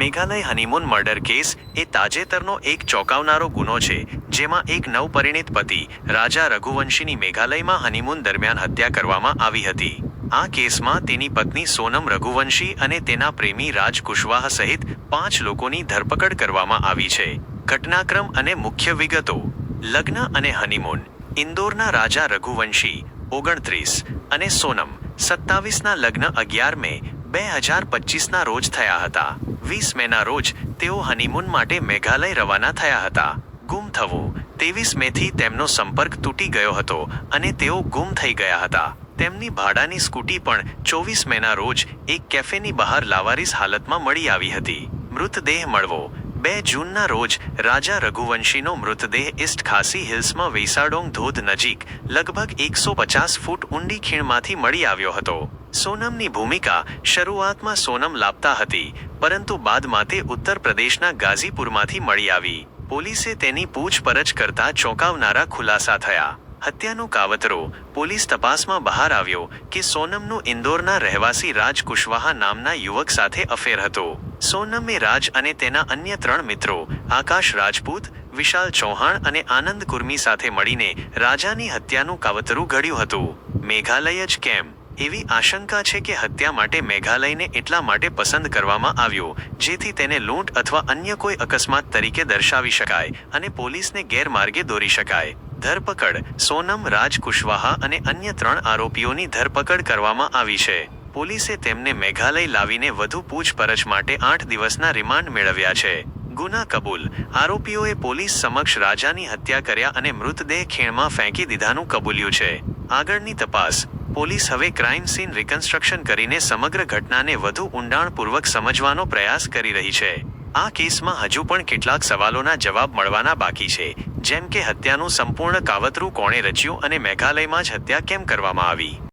Meghalaya honeymoon murder case એ તાજેતરનો એક ચોંકાવનારો ગુનો છે, જેમાં એક નવપરિણીત પતિ, રાજા રઘુવંશીની મેઘાલયમાં હનીમૂન દરમિયાન હત્યા કરવામાં આવી હતી. આ કેસમાં તેની પત્ની સોનમ રઘુવંશી અને તેના પ્રેમી રાજ કુશવાહ સહિત પાંચ લોકોની ધરપકડ કરવામાં આવી છે. ઘટનાક્રમ અને મુખ્ય વિગતો. લગ્ન અને હનીમૂન ઇન્દોરના રાજા રઘુવંશી, ઓગણત્રીસ અને સોનમ, સત્તાવીસના લગ્ન અગિયાર મે, બે હજાર પચીસના રોજ થયા હતા. વીસ મેના રોજ તેઓ હનીમૂન માટે મેઘાલય રવાના થયા હતા. ગુમ થવું. ત્રેવીસ મેથી તેમનો સંપર્ક તૂટી ગયો હતો અને તેઓ ગુમ થઈ ગયા હતા. તેમની ભાડાની સ્કૂટી પણ ચોવીસ મેના રોજ એક કેફેની બહાર લાવારીસ હાલતમાં મળી આવી હતી. મૃતદેહ મળવો. બે જૂનના રોજ રાજા રઘુવંશીનો મૃતદેહ ઈસ્ટ ખાસી હિલ્સમાં વેસાડોંગ ધોધ નજીક લગભગ એકસો પચાસ ફૂટ ઊંડી ખીણમાંથી મળી આવ્યો હતો. સોનમની ભૂમિકા શરૂઆતમાં સોનમ લાપતા હતી, પરંતુ બાદમાં તે ઉત્તર પ્રદેશના ગાઝીપુરમાંથી મળી આવી. પોલીસે તેની પૂછપરછ કરતા ચોંકાવનારા ખુલાસા થયા. હત્યાનું કાવતરો પોલીસ તપાસમાં બહાર આવ્યો કે સોનમનું ઇન્દોરના રહેવાસી રાજ કુશવાહા નામના યુવક સાથે અફેર હતો. સોનમે રાજ અને તેના અન્ય ત્રણ મિત્રો, આકાશ રાજપૂત, વિશાલ ચૌહાણ અને આનંદ કુર્મી સાથે મળીને રાજાની હત્યાનું કાવતરું ઘડ્યું હતું. મેઘાલય જ કેમ? એવી આશંકા છે કે હત્યા માટે મેઘાલયને એટલા માટે પસંદ કરવામાં આવ્યો, જેથી તેને લૂંટ અથવા અન્ય કોઈ અકસ્માત તરીકે દર્શાવી શકાય અને પોલીસને ગેરમાર્ગે દોરી શકાય. ધરપકડ, સોનમ રાજ કુશવાહા અને અન્ય ત્રણ આરોપીઓની ધરપકડ કરવામાં આવી છે. પોલીસે તેમને મેઘાલય લાવીને વધુ પૂછપરછ માટે આઠ દિવસના રિમાન્ડ મેળવ્યા છે. ગુના કબૂલ, આરોપીઓએ પોલીસ સમક્ષ રાજાની હત્યા કર્યા અને મૃતદેહ ખીણમાં ફેંકી દીધાનું કબૂલ્યું છે. આગળની તપાસ પોલીસ હવે ક્રાઇમ સીન રિકન્સ્ટ્રક્શન કરીને સમગ્ર ઘટનાને વધુ ઊંડાણપૂર્વક સમજવાનો પ્રયાસ કરી રહી છે. આ કેસમાં હજુ પણ કેટલાક સવાલોના જવાબ મળવાના બાકી છે. જેમ કે હત્યાનું સંપૂર્ણ કાવતરું કોણે રચ્યું અને મેઘાલયમાં જ હત્યા કેમ કરવામાં આવી?